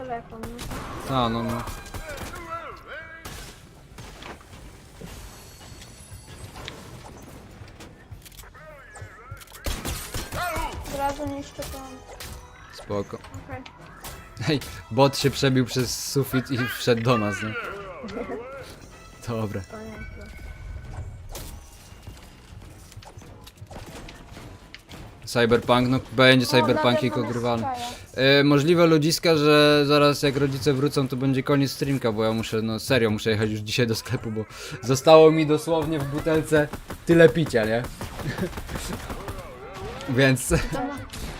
telefon. no. A, no, no. Od razu niszczę to. Spoko. Okej. Hej, bot się przebił przez sufit i wszedł do nas, nie? Dobra. To nie jest Cyberpunk, no będzie Cyberpunk jego grywalny. E, możliwe ludziska, że zaraz jak rodzice wrócą, to będzie koniec streamka, bo ja muszę, no serio, muszę jechać już dzisiaj do sklepu, bo zostało mi dosłownie w butelce tyle picia, nie? Więc, To, mo-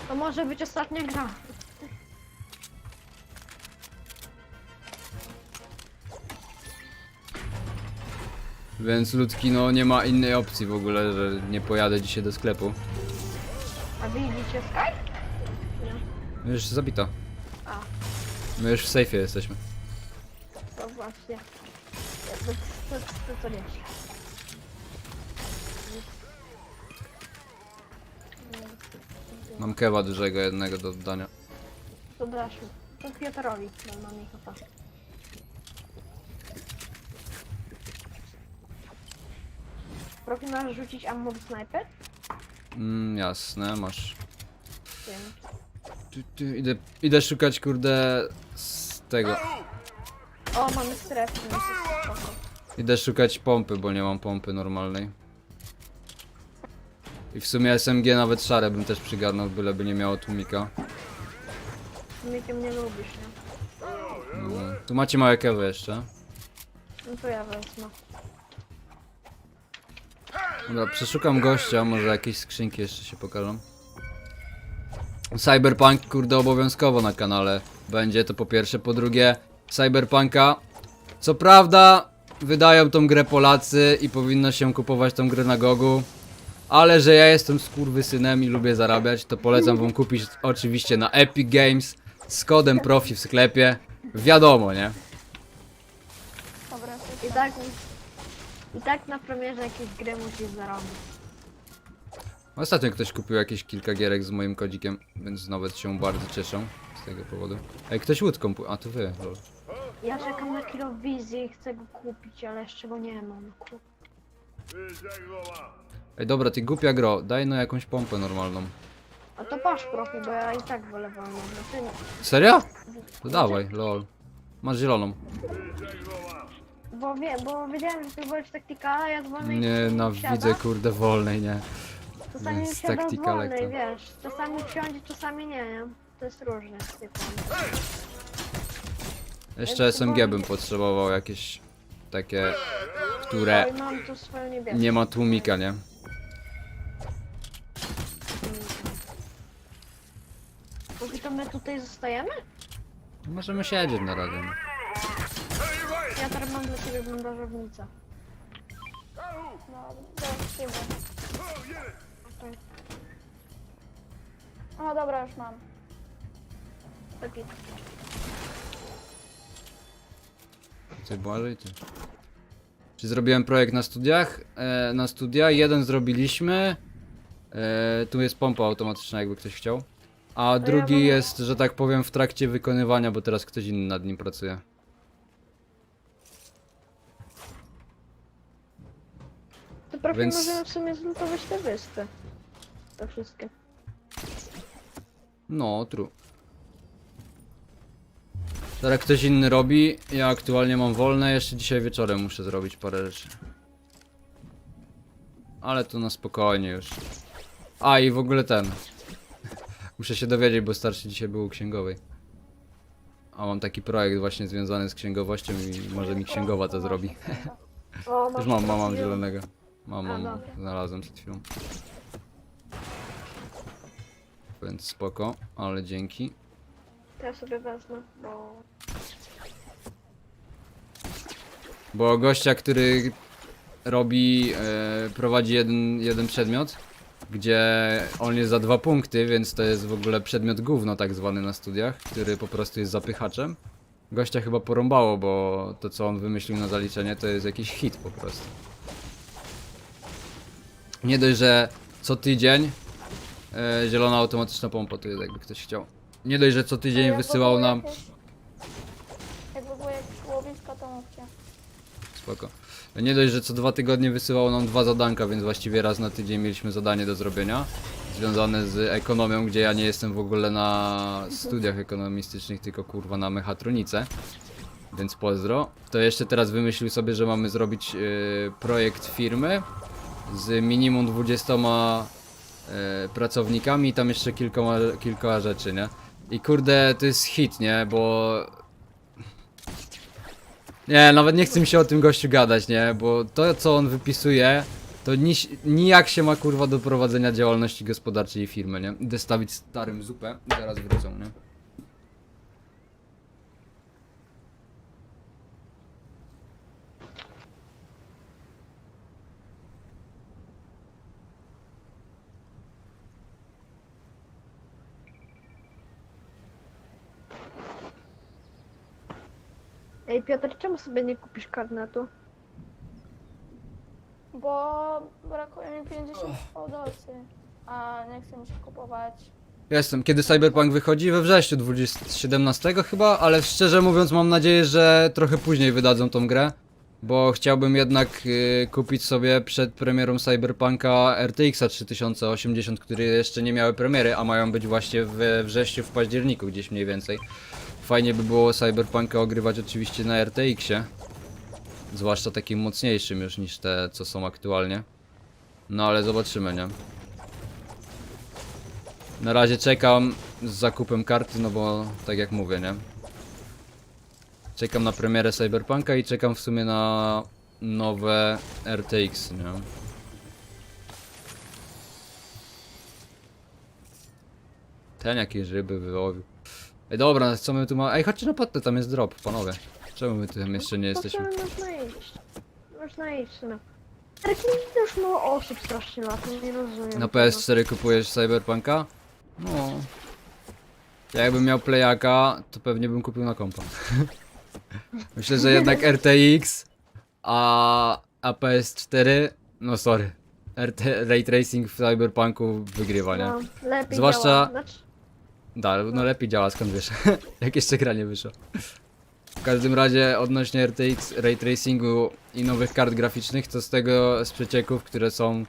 to może być ostatnia gra. więc ludki, no nie ma innej opcji w ogóle, że nie pojadę dzisiaj do sklepu. A widzicie Skype? Już zabito. A, My już w sejfie jesteśmy. to właśnie. To, to, to, to, nieźle. Mam kewa dużego jednego do oddania. To dasz mi. To Piotrowi, bo mam ich opa. Profi masz rzucić ammo do snajper? Mm, jasne, masz. Tu, tu, idę, idę szukać, kurde, z tego. O, mamy strefę, spoko. Idę szukać pompy, bo nie mam pompy normalnej. I w sumie SMG nawet szare bym też przygarnął, byleby nie miało tłumika. Mikiem nie lubisz, nie? No, tu macie małe kewy jeszcze. No to ja wezmę. Dobra, przeszukam gościa, może jakieś skrzynki jeszcze się pokażą. Cyberpunk, kurde, obowiązkowo na kanale będzie, to po pierwsze. Po drugie, Cyberpunka, co prawda, wydają tą grę Polacy i powinno się kupować tą grę na Gogu. Ale że ja jestem skurwysynem i lubię zarabiać, to polecam wam kupić oczywiście na Epic Games z kodem profi w sklepie. Wiadomo, nie? Dobra, I tak... I tak na premierze jakiejś gry musisz zarobić. Ostatnio ktoś kupił jakieś kilka gierek z moim kodzikiem, więc nawet się bardzo cieszę z tego powodu. Ej, ktoś łódką pu- A, to wy, lol. Ja czekam na kilowizję i chcę go kupić, ale jeszcze go nie mam. Ku- Ej, dobra, ty głupia gro, daj no jakąś pompę normalną. A to patrz profi, bo ja i tak wolę wolną. No ty nie. Serio? To dawaj, lol. Masz zieloną. Bo wiem, bo wiedziałem, że ty byłeś taktikala, ja z wolnej Nienawidzę, wsiada. kurde, wolnej, nie. Czasami z wsiadam z wolnej, to. wiesz. Czasami wsiądzie, czasami nie, nie? To jest różnie z typem. Jeszcze SMG bym potrzebował jakieś takie, które Oj, mam tu swoją niebieską. nie ma tłumika, nie? Mówi, to my tutaj zostajemy? Możemy siedzieć na razie. no. Ja teraz mam dla ciebie bandażownicę. No, właściwie. O, dobra, już mam. Taki. Ty Błażej, ty. Czy zrobiłem projekt na studiach? E, na studia. Jeden zrobiliśmy. E, tu jest pompa automatyczna, jakby ktoś chciał. A drugi mam- jest, że tak powiem, w trakcie wykonywania, bo teraz ktoś inny nad nim pracuje. Profi Więc- możemy w sumie zlutować te wyspy. To wszystkie. No, true. Teraz ktoś inny robi. Ja aktualnie mam wolne. Jeszcze dzisiaj wieczorem muszę zrobić parę rzeczy. Ale to na spokojnie już. A i w ogóle ten. Muszę się dowiedzieć, bo starszy dzisiaj był u księgowej. A mam taki projekt właśnie związany z księgowością i może mi księgowa to zrobi. O, Już mam, mam, mam zielonego. Mam, A, mam, dobra. znalazłem przed chwilą. Więc spoko, ale dzięki. Ja sobie wezmę, bo... Bo gościa, który robi, e, prowadzi jeden, jeden przedmiot, gdzie on jest za dwa punkty, więc to jest w ogóle przedmiot gówno tak zwany na studiach, który po prostu jest zapychaczem. Gościa chyba porąbało, bo to co on wymyślił na zaliczenie to jest jakiś hit po prostu. Nie dość, że co tydzień e, zielona automatyczna pompa to jest jakby ktoś chciał. Nie dość, że co tydzień wysyłał nam... jakieś- mówcie. Spoko. Nie dość, że co dwa tygodnie wysyłało nam dwa zadanka, więc właściwie raz na tydzień mieliśmy zadanie do zrobienia. Związane z ekonomią, gdzie ja nie jestem w ogóle na studiach ekonomistycznych, tylko kurwa na mechatronice. Więc pozdro. To jeszcze teraz wymyślił sobie, że mamy zrobić yy, projekt firmy z minimum 20 yy, pracownikami i tam jeszcze kilkoma, kilka rzeczy, nie? I kurde, to jest hit, nie? Bo nie, nawet nie chcę mi się o tym gościu gadać, nie? Bo to, co on wypisuje, to ni nijak się ma kurwa do prowadzenia działalności gospodarczej firmy, nie? Idę starym zupę zaraz wrócą, nie? Ej Piotr, czemu sobie nie kupisz karnetu? Bo brakuje mi 50 fałdolcy, a nie chcę mi się kupować. Jestem. Kiedy Cyberpunk wychodzi? We wrześniu 20, 17 chyba, ale szczerze mówiąc mam nadzieję, że trochę później wydadzą tą grę. Bo chciałbym jednak y, kupić sobie przed premierą Cyberpunka RTX 3080, które jeszcze nie miały premiery, a mają być właśnie we wrześniu, w październiku gdzieś mniej więcej. Fajnie by było Cyberpunka ogrywać oczywiście na RTX-ie. Zwłaszcza takim mocniejszym już niż te, co są aktualnie. No ale zobaczymy, nie? Na razie czekam z zakupem karty, no bo tak jak mówię, nie? Czekam na premierę Cyberpunka i czekam w sumie na nowe RTX, nie? Ten jakieś ryby wyłowił. Ej dobra, co my tu mamy? Ej, chodźcie na potę, tam jest drop, panowie. Czemu my tu jeszcze nie To jesteśmy? tam można iść. Można iść, no. Ale tu już mało osób strasznie lata, nie rozumiem. Na tego. PS4 kupujesz Cyberpunka? No. Ja jakbym miał playaka, to pewnie bym kupił na kompa. Myślę, że jednak RTX, a, a PS4, no sorry. RT, Ray Tracing w Cyberpunku wygrywa, nie? No, lepiej Zwłaszcza- działa. Znaczy, Da, no lepiej działa, skąd wiesz? Jak jeszcze gra nie wyszło. W każdym razie odnośnie RTX, Ray Tracingu i nowych kart graficznych, to z tego, z przecieków, które są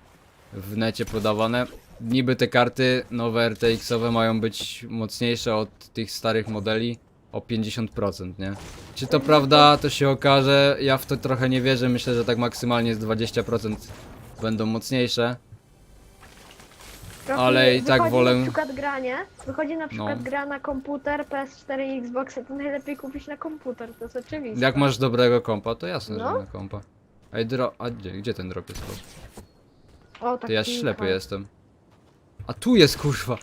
w necie podawane, niby te karty nowe RTX-owe mają być mocniejsze od tych starych modeli o 50%, nie? Czy to prawda, to się okaże, ja w to trochę nie wierzę, myślę, że tak maksymalnie z 20% będą mocniejsze. Ale i tak wychodzi wolę- na przykład granie, wychodzi na przykład No. gra na komputer, PS4 i Xbox, to najlepiej kupić na komputer, to jest oczywiste. Jak masz dobrego kompa, to jasne, No. że na kompa. Ej, dro... A gdzie, gdzie ten drop jest? O, tak To ja kilka. ślepy jestem. A tu jest kurwa.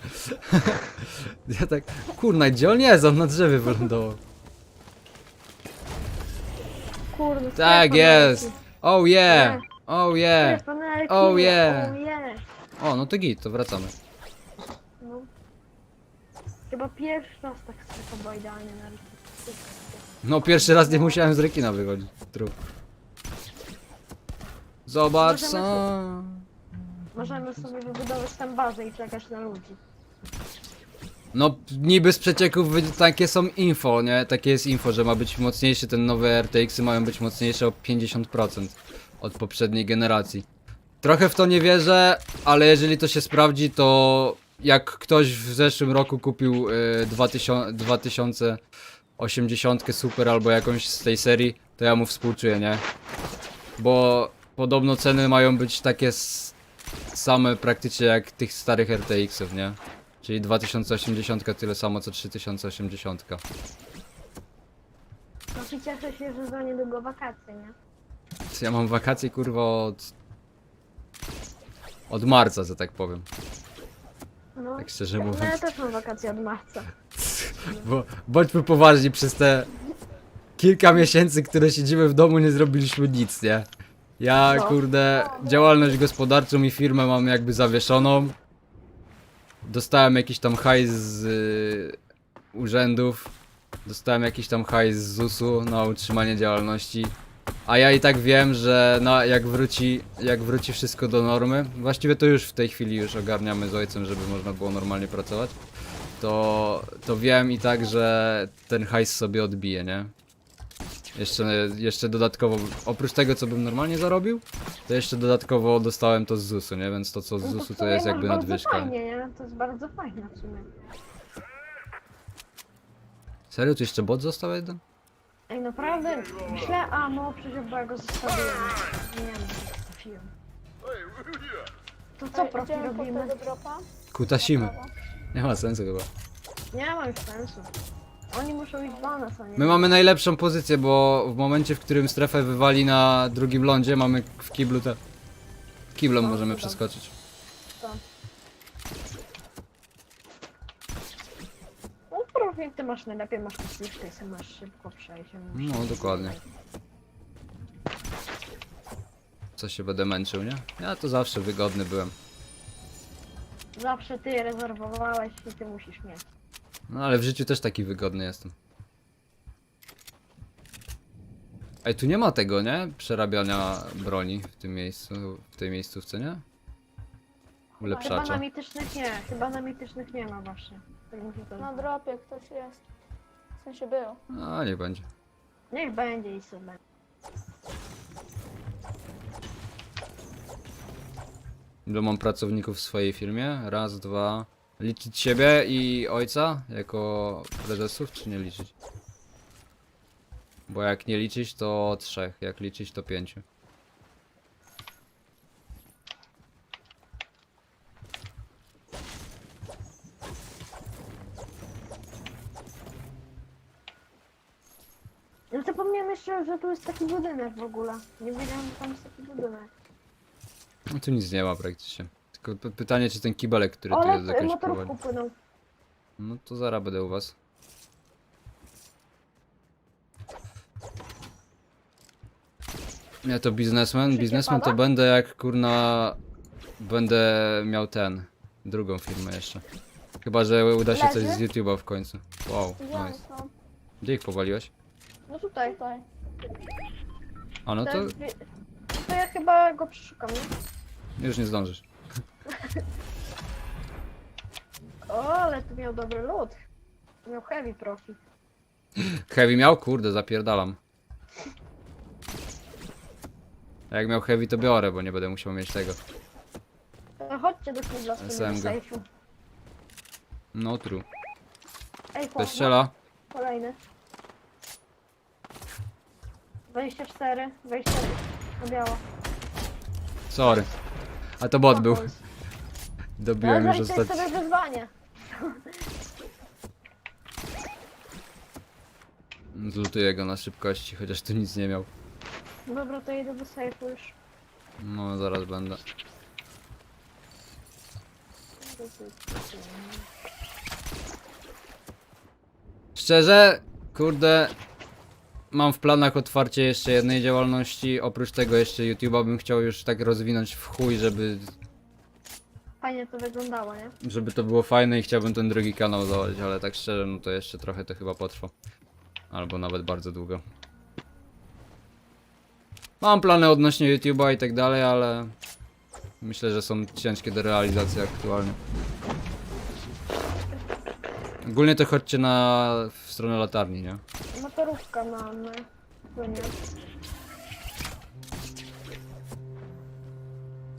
ja tak. Kurna, gdzie on jest? On na drzewie wylądował. Kurde, Tak strefa jest. nelki. Oh yeah! Nie. Oh yeah! Strefa nelki, Oh yeah. Oh yeah. O, no to git, to wracamy. No. Chyba pierwszy raz tak strefa była idealnie na No pierwszy raz nie musiałem z rekina wychodzić. Trup. Zobacz Możemy co. Możemy sobie wybudować tam bazę i czekać na ludzi. No niby z przecieków wy- takie są info, nie? Takie jest info, że ma być mocniejszy, ten nowe RTX-y mają być mocniejsze o 50% od poprzedniej generacji. Trochę w to nie wierzę, ale jeżeli to się sprawdzi, to jak ktoś w zeszłym roku kupił y, 2000, 2080 Super albo jakąś z tej serii, to ja mu współczuję, nie? Bo podobno ceny mają być takie same praktycznie jak tych starych RTX-ów, nie? Czyli 2080 tyle samo co 3080. No cieszę się, że za niedługo wakacje, nie? Ja mam wakacje kurwa od. Od marca, że tak powiem. No. Tak szczerze No ja mówiąc. też mam wakacje od marca. Bo bądźmy poważni, przez te kilka miesięcy, które siedzimy w domu, nie zrobiliśmy nic, nie? Ja No. kurde, działalność gospodarczą i firmę mam jakby zawieszoną. Dostałem jakiś tam hajs z y, urzędów. Dostałem jakiś tam hajs z ZUS-u na utrzymanie działalności. A ja i tak wiem, że no, jak wróci, jak wróci wszystko do normy, właściwie to już w tej chwili już ogarniamy z ojcem, żeby można było normalnie pracować, to, to wiem i tak, że ten hajs sobie odbije, nie? Jeszcze, jeszcze dodatkowo, oprócz tego co bym normalnie zarobił, to jeszcze dodatkowo dostałem to z ZUS-u, nie? Więc to co z No ZUS-u to jest jakby nadwyżka. nie? Fajnie, nie? To jest bardzo fajne w sumie. Serio, tu jeszcze bot został jeden? Ej, naprawdę, myślę, a no przecież bo ja go zostawiłem. Nie wiem, jak trafiłem. To co Ej, profi idziemy po robimy? tego dropa? Kutasimy. Nie ma sensu chyba. Nie ma już sensu. Oni muszą iść do nas, a nie? My mamy najlepszą pozycję, bo w momencie, w którym strefę wywali na drugim lądzie, mamy w kiblu te... Kiblem No, możemy przeskoczyć. To. No profi, ty masz najlepiej, masz kosmiczkę i sobie masz szybko przejść. No, dokładnie. Co się będę męczył, nie? Ja to zawsze wygodny byłem. Zawsze ty rezerwowałeś i ty musisz mieć. No ale w życiu też taki wygodny jestem. Ej, tu nie ma tego, nie? Przerabiania broni w tym miejscu, w tej miejscówce, nie? Chyba na mitycznych nie, chyba na mitycznych nie ma właśnie. Tak. Na dropie ktoś jest. W sensie był. A, niech będzie. Niech będzie i sobie. Ilu mam pracowników w swojej firmie? Raz, dwa. Liczyć siebie i ojca jako prezesów, czy nie liczyć? Bo jak nie liczyć, to trzech. Jak liczyć, to pięciu. Ja zapomniałem jeszcze, że tu jest taki budynek w ogóle. Nie wiedziałem, że tam jest taki budynek. No tu nic nie ma praktycznie. Tylko p- pytanie, czy ten kibelek, który tu Ale jest jakoś motorówką prowadzi. płyną. No to zaraz będę u was. Ja to biznesmen. Biznesmen to pada? będę jak kurna. Będę miał ten. Drugą firmę jeszcze. Chyba, że uda się coś z Leży? YouTube'a w końcu. Wow, nice. Gdzie ich powaliłeś? No tutaj. Tutaj. A no To, to jest... to ja chyba go przeszukam, nie? już nie zdążysz. O, ale tu miał dobry lód. Miał heavy profit. Heavy miał? Kurde, zapierdalam. A jak miał heavy to biorę, bo nie będę musiał mieć tego. No chodźcie do kibla z tym SMG. sejfu. No true. Ej, Ktoś strzela? Kolejny. 24, 20 na biało. Sorry. A to bot był. Dobiłem już Dobra, jest ostatni. sobie wyzwanie. Zlutuję go na szybkości, chociaż tu nic nie miał. Dobra, to idę do sejfu już. No, zaraz będę. Szczerze, kurde, mam w planach otwarcie jeszcze jednej działalności. Oprócz tego jeszcze YouTube'a bym chciał już tak rozwinąć w chuj, żeby, Fajnie to wyglądało, nie? żeby to było fajne i chciałbym ten drugi kanał założyć, ale tak szczerze, no to jeszcze trochę to chyba potrwa. Albo nawet bardzo długo. Mam plany odnośnie YouTube'a i tak dalej, ale myślę, że są ciężkie do realizacji aktualnie. Ogólnie to chodźcie na w stronę latarni, nie? Motorówka mamy. Płynie.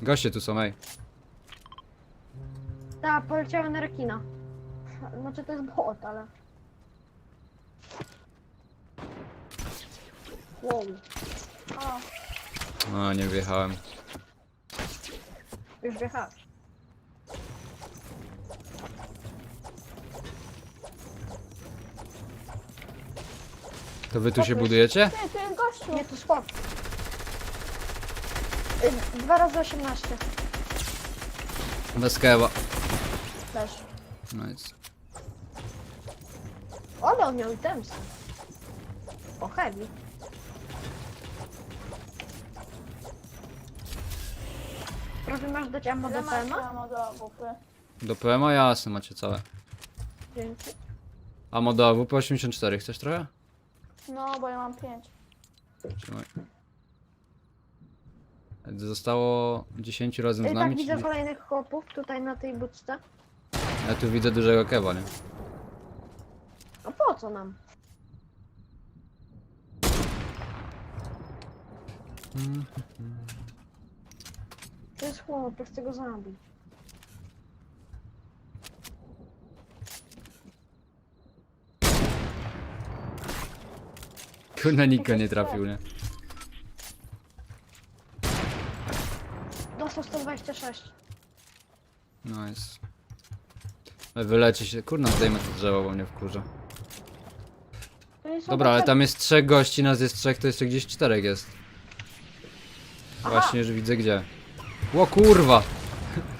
Goście tu są, ej. Tak, poleciały na rekina. Znaczy to jest bot, ale... Wow, O, No, nie wjechałem. już wjechałeś. To wy tu się budujecie? ty, tu jest gościu. Nie, to sport. Y, Dwa razy 18. Bez kewa. Też. Nice. Ale on miał itemsy. O, heavy. Proszę, masz dać ammo do PMA? ammo do AWP? Do PMA jasne macie całe. Dzięki. A moda AWP 84, chcesz trochę? No, bo ja mam 5. Trzymaj. Zostało 10 razem z tak nami, widzę czyli... kolejnych chłopów tutaj na tej budce. Ja tu widzę dużego kewa, nie? A po co nam? To jest chłop, ja chcę go zabić. Kurna Niko nie trafił, nie? Dostał 126. Nice. Ale Wyleci się. Kurna, zdejmę to drzewo, bo mnie wkurza. To jest Dobra, ale tam jest trzech gości, nas jest trzech, to jeszcze gdzieś czterech jest. Właśnie już widzę gdzie. Ło kurwa!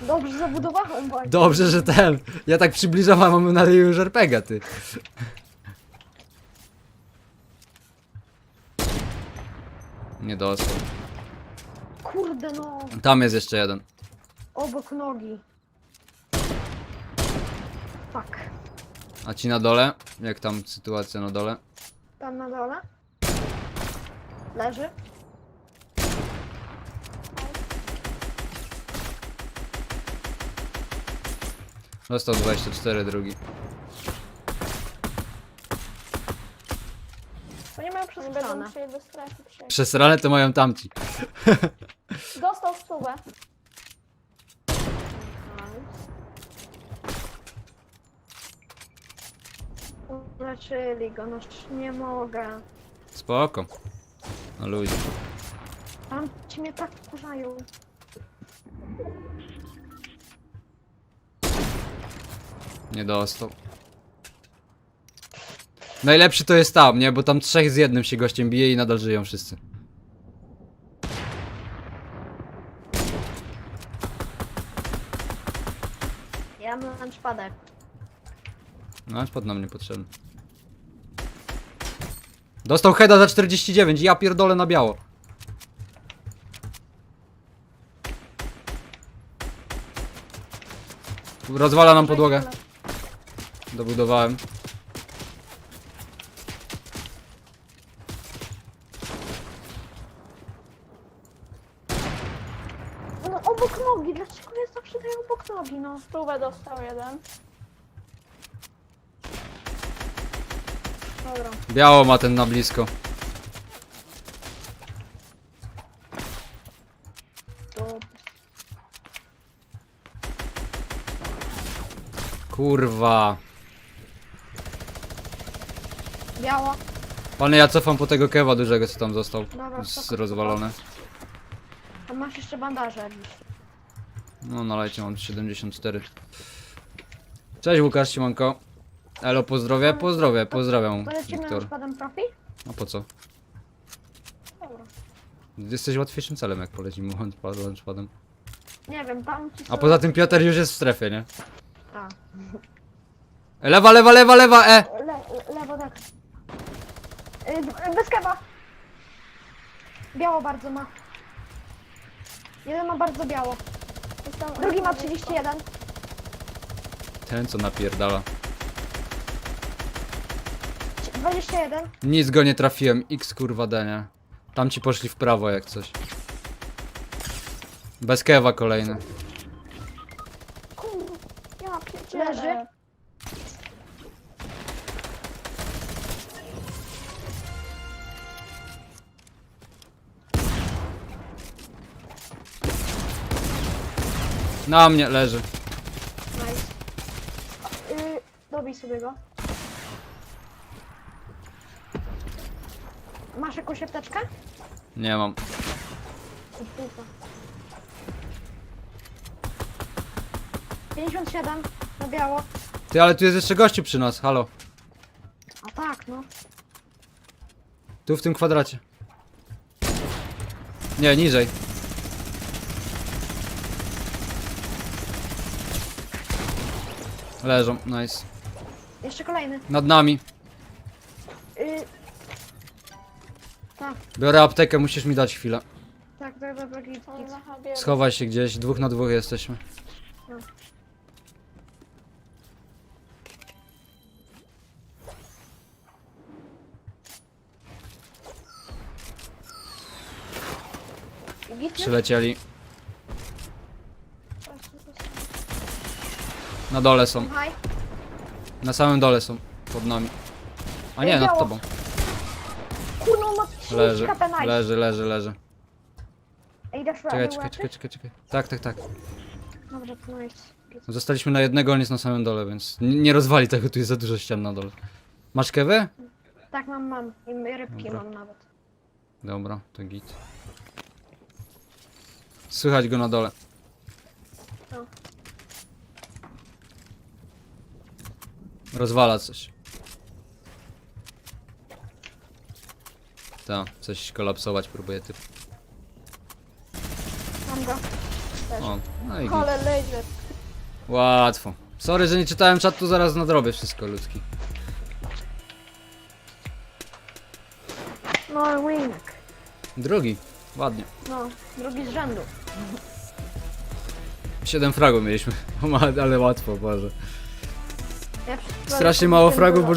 Dobrze zabudowałem właśnie. Dobrze, że ten. Ja tak przybliżam, a mamy na ryju już RPG, ty. Nie dostał. Kurde no, Tam jest jeszcze jeden. obok nogi. Fuck. A ci na dole? Jak tam sytuacja na dole? Tam na dole. Leży. Dostał 24 drugi. To nie będą przestrzane. musieli do strefy przyjść. Przesrane to mają tamci. Dostał stówę. Uleczyli go, no nie mogę. Spoko. No ludzie. Tam ci mnie tak wkurzają. Nie dostał. Najlepszy to jest tam, nie? Bo tam trzech z jednym się gościem bije i nadal żyją wszyscy. Ja mam lunchpadę. No, aż pod nam niepotrzebny. Dostał heada za 49, ja pierdolę na biało. Rozwala nam podłogę. Dobudowałem. No obok nogi, dlaczego jest zawsze dają obok Stówę dostał jeden. Dobra. Biało ma ten na blisko. To Kurwa. biało. Panie, ja cofam po tego kewa dużego, co tam został. Dobra, Z spoko, rozwalone. Tam masz jeszcze bandaże jakieś. No, na lajcie mam 74. Cześć Łukasz, siemanko. Elo, pozdrowie, pozdrowie, pozdrawiam, Polecimy Wiktor. profi? A po co? Dobra. Jesteś łatwiejszym celem, jak polecimy launchpad- launchpadem. Nie wiem, tam ci A poza tym Piotr już jest w strefie, nie? A. Lewa, lewa, lewa, lewa, e! Le, le, lewo tak. Y, b- bez kewa. Biało bardzo ma. Jeden ma bardzo biało. Drugi ma 31. Ten co napierdala. 21. Nic go nie trafiłem, x kurwa D, nie? Tam ci poszli w prawo jak coś. Bez kewa kolejny. Kur... Ja pierdzielę. Leży. Na mnie leży. Nice. Y, dobij sobie go. Masz jakąś apteczkę? Nie mam. Ufa. 57 na biało. Ty, ale tu jest jeszcze gościu przy nas, halo. A tak, no. Tu w tym kwadracie. Nie, niżej. Leżą, nice. Jeszcze kolejny. Nad nami. Y, tak, Biorę aptekę, musisz mi dać chwilę. tak, tak, tak, tak, git, On git. na. Schowaj się gdzieś, dwóch na dwóch jesteśmy. Git, nie? Przylecieli. Na dole są. Na samym dole są. Pod nami. A nie, nad tobą. Kurno, ma 30 Leży, nice. leży, leży, leży. Ej, dasz radę Czekaj, czekaj, czekaj, czekaj, czekaj. Tak, tak, tak. Dobrze, to nice. Zostaliśmy na jednego, on jest na samym dole, więc n- nie rozwali tego, tu jest za dużo ścian na dole. Masz kewę? Tak, mam, mam. I rybki Dobra. mam nawet. Dobra, to git. Słychać go na dole. No. Rozwala coś. Ta, coś kolapsować próbuje typ. Mam go. O, no i. Ale laser. Łatwo. Sorry, że nie czytałem czatu, zaraz nadrobię wszystko ludzki. No, wing. Drugi. Ładnie. No, drugi z rzędu. Siedem fragów mieliśmy. Ale łatwo, Boże. Strasznie mało fragów, bo